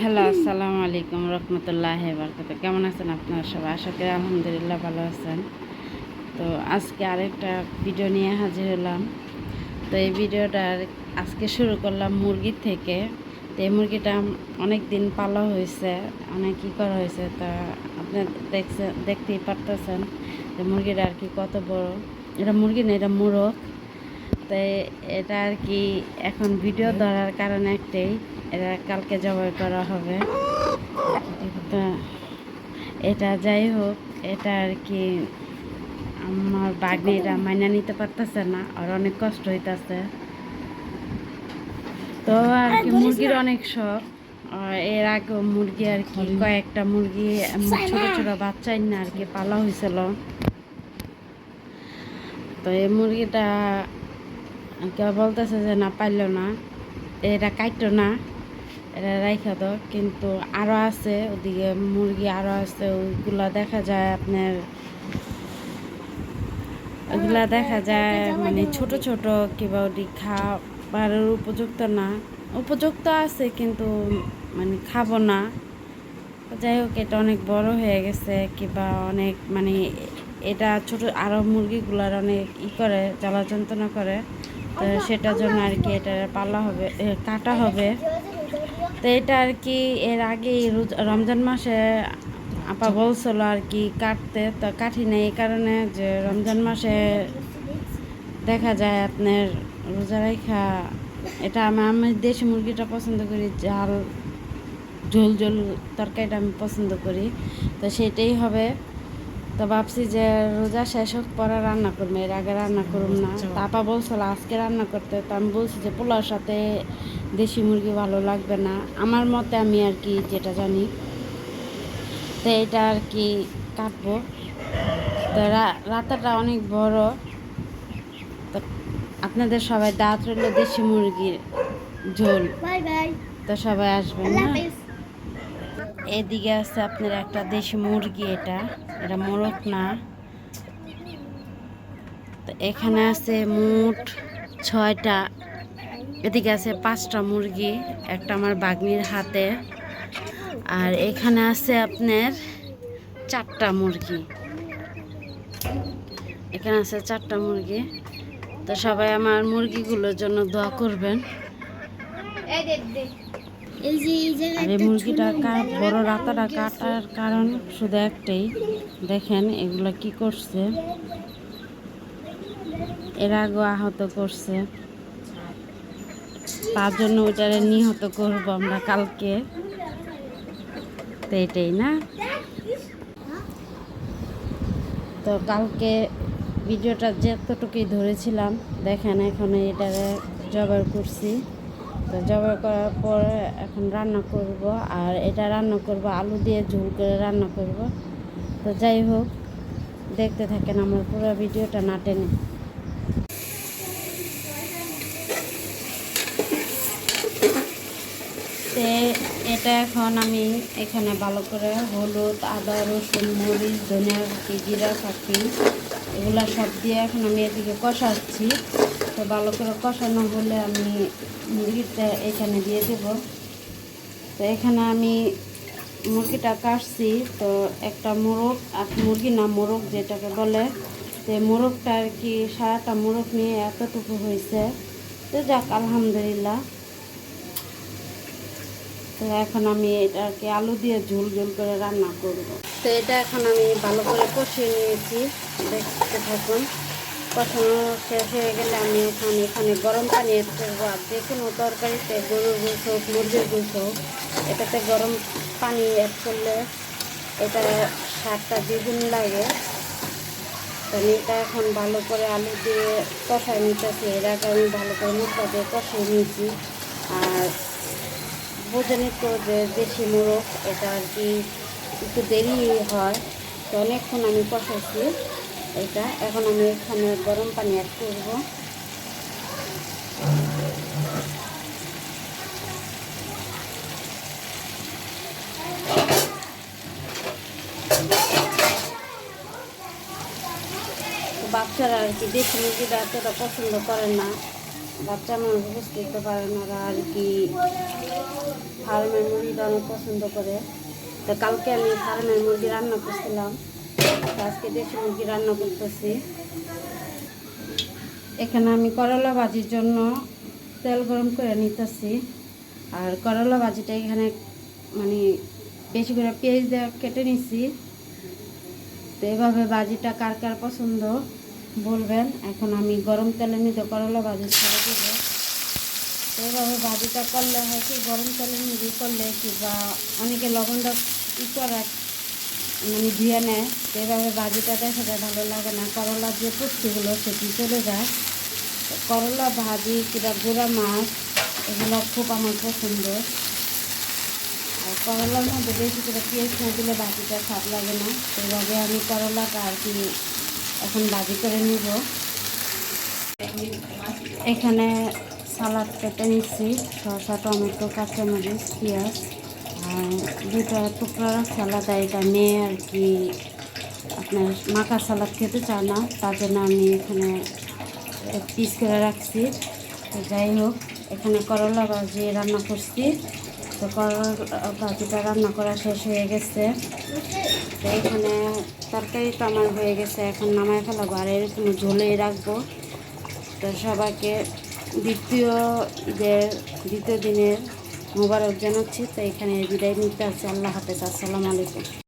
Hello আসসালামু আলাইকুম রহমতুল্লাহ বরকত কেমন আছেন আপনারা সবাই? আশা করি আলহামদুলিল্লাহ ভালো আছেন। তো আজকে আরেকটা ভিডিও নিয়ে হাজির হলাম। তো এই ভিডিওটা আজকে শুরু করলাম মুরগির থেকে। তো এই মুরগিটা অনেক দিন পালা হয়েছে অনেক কী করা হয়েছে। তা আপনার দেখছে দেখতেই পারতেছেন যে মুরগিটা আর কি কত বড়। এটা মুরগি না এটা মুরগ। তাই এটা আর কি এখন ভিডিও ধরার কারণ একটাই এটা কালকে জবাই করা হবে। তা এটা যাই হোক এটা আর কি আমার বাগনি এটা মাইনা নিতে পারতেছে না আর অনেক কষ্ট হইতাছে। তো আর কি মুরগির অনেক শখ আর এর আগে মুরগি আর কি কয়েকটা মুরগি ছোট ছোট বাচ্চাই না আর কি পালা হয়েছিল তো এই মুরগিটা কেউ বলতেছে যে না পাইলো না। এটা কাটতো না। এটা রাইখা দাও। কিন্তু আরও আছে ওদিকে মুরগি আরও আছে ওইগুলা দেখা যায় আপনার ওইগুলা দেখা যায় মানে ছোট ছোট কিংবা ওটি খাবারের উপযুক্ত না। উপযুক্ত আছে কিন্তু মানে খাব না। যাই হোক এটা অনেক বড় হয়ে গেছে কিংবা অনেক মানে এটা ছোট আরও মুরগিগুলার অনেক ই করে জ্বালা যন্ত্রণা করে। তো সেটার জন্য আর কি এটা পালা হবে কাটা হবে। তো এটা আর কি এর আগে রমজান মাসে আপা বলছিল আর কি কাটতে, তো কাঠি নেই এই কারণে যে রমজান মাসে দেখা যায় আপনার রোজা রেখা এটা আমি আমি দেশি মুরগিটা পছন্দ করি, ঝাল, ঝোল ঝোল তরকারিটা আমি পছন্দ করি। তো সেটাই হবে। তো ভাবছি যে রোজা শেষ হোক পরে রান্না করব। এর আগে রান্না করুম না। তাপা বলছিল আজকে রান্না করতে তো আমি বলছি যে পোলাওর সাথে দেশি মুরগি ভালো লাগবে না। আমার মতে আমি আর কি যেটা জানি তো এটা আর কি কাটবো। তো রা- রাতাটা অনেক বড়। তো আপনাদের সবাই দাঁত রইল দেশি মুরগির ঝোল। Bye bye. তো সবাই আসবেন না? এদিকে আছে আপনার একটা দেশি মুরগি এটা। এটা মোরগ না। তো এখানে আছে মোট ছয়টা, এদিকে আছে পাঁচটা মুরগি, একটা আমার বাগনির হাতে। আর এখানে আছে আপনার চারটা মুরগি। এখানে আছে চারটা মুরগি। তো সবাই আমার মুরগিগুলোর জন্য দোয়া করবেন। এই যে এই মুরগিটা কা- বড় রাতাটা কাটার কারণ শুধু একটাই। দেখেন এগুলো কি করছে? এর আগে আহত করছে। তার জন্য ওইটারে নিহত করব আমরা কালকে। তো এটাই না? তো কালকে ভিডিওটা যতটুকুই ধরেছিলাম দেখেন এখন এটারে জবাই করছি। তো জবাই করার পরে এখন রান্না করব, আর এটা রান্না করব, আলু দিয়ে ঝোল করে রান্না করব। তো যাই হোক, দেখতে থাকেন আমার পুরো ভিডিওটা না টেনে। তে এটা এখন আমি এখানে ভালো করে হলুদ, আদা, রসুন, মরিচ, ধনিয়া জিরা পাখি এগুলা সব দিয়ে এখন আমি এদিকে কষাচ্ছি। তো ভালো করে কষানো হলে আমি মুরগিটা এখানে দিয়ে দেব। তো এখানে আমি মুরগিটা কাটছি। তো একটা মোরগ আর মুরগি না মোরগ যেটাকে বলে তো মোরগটা আর কি সারাটা মোরগ নিয়ে এতটুকু হয়েছে। তো যাক, আলহামদুলিল্লাহ। তো এখন আমি এটাকে আলু দিয়ে ঝোল ঝোল করে রান্না করব। তো এটা এখন আমি ভালো করে কষিয়ে নিয়েছি। দেখতে থাকুন। কষানো শেষ হয়ে গেলে আমি এখন, এখানে গরম পানি অ্যাড করব আর যে কোনো তরকারিতে গরুর গুঁস হোক, মুরগির গুঁস হোক, এটাতে গরম পানি অ্যাড করলে এটা স্বাদটা দ্বিগুণ লাগে। আমি এটা এখন ভালো করে আলু দিয়ে কষাই নিতেছি। এর আগে আমি ভালো করে মশলা দিয়ে কষিয়ে নিয়েছি। আর বোঝেনি তো যে দেশি মোরগ, এটা আর কি একটু দেরি হয়। তো অনেকক্ষণ আমি কষাইছি। এটা। এখন আমি এখানে গরম পানি অ্যাড করব। বাচ্চারা আর কি দেশি মুরগিটা এতটা পছন্দ করে না। বাচ্চা মানুষ বুঝতে পারে না ওরা আর কি ফার্মের মুরগিটা অনেক পছন্দ করে। তো কালকে আমি ফার্মের মুরগি রান্না করছিলাম। আজকে দেশি মুরগি রান্না করতেছি। এখানে আমি করলা ভাজির জন্য তেল গরম করে নিতেছি। আর করলা ভাজিটা এখানে মানে বেশি করে পেঁয়াজ দেওয়া কেটে নিছি। তো এভাবে ভাজিটা কার কার পছন্দ বলবেন। এখন আমি গরম তেলে নিতে করলা ভাজি ছেড়ে দেবো। তো এভাবে ভাজিটা করলে হয় কি, গরম তেলে নিবি করলে কি বা অনেকে লবণটা ই করে মানে ধুয়ে নেয়। এভাবে ভাজিটা দেখা যায় ভালো লাগে না। করলার যে পুষ্টিগুলো সেটি চলে যায়। করলা ভাজি কিংবা গুঁড়া মাছ, এগুলো খুব আমার পছন্দ। আর করলার মধ্যে বেশি করে পেঁয়াজ না দিলে ভাজিটা স্বাদ লাগে না। তো এভাবে আমি করলাটা আর কি এখন ভাজি করে নিব। এখানে সালাদ কেটে নিচ্ছি। শসা, টমেটো, কাঁচামরিচ, পেঁয়াজ। দুটো টুকরা সালাদ এটা মেয়ে আর কি আপনার মাখা সালাদ খেতে চায় না, তার জন্য আমি এখানে পিস করে রাখছি। যাই হোক, এখানে করলা ভাজি রান্না করছি। তো করলা ভাজিটা রান্না করা শেষ হয়ে গেছে। তো এখানে তরকারি তো আমার হয়ে গেছে, এখন নামায় ফেলাবো আর এরকম ঝোলেই রাখব। তো সবাইকে দ্বিতীয় ঈদের, দ্বিতীয় দিনের মোবারক জানাচ্ছি। তো এখানে বিদায় নিতে আসছি। আল্লাহ হাফেজ। আসসালামু আলাইকুম।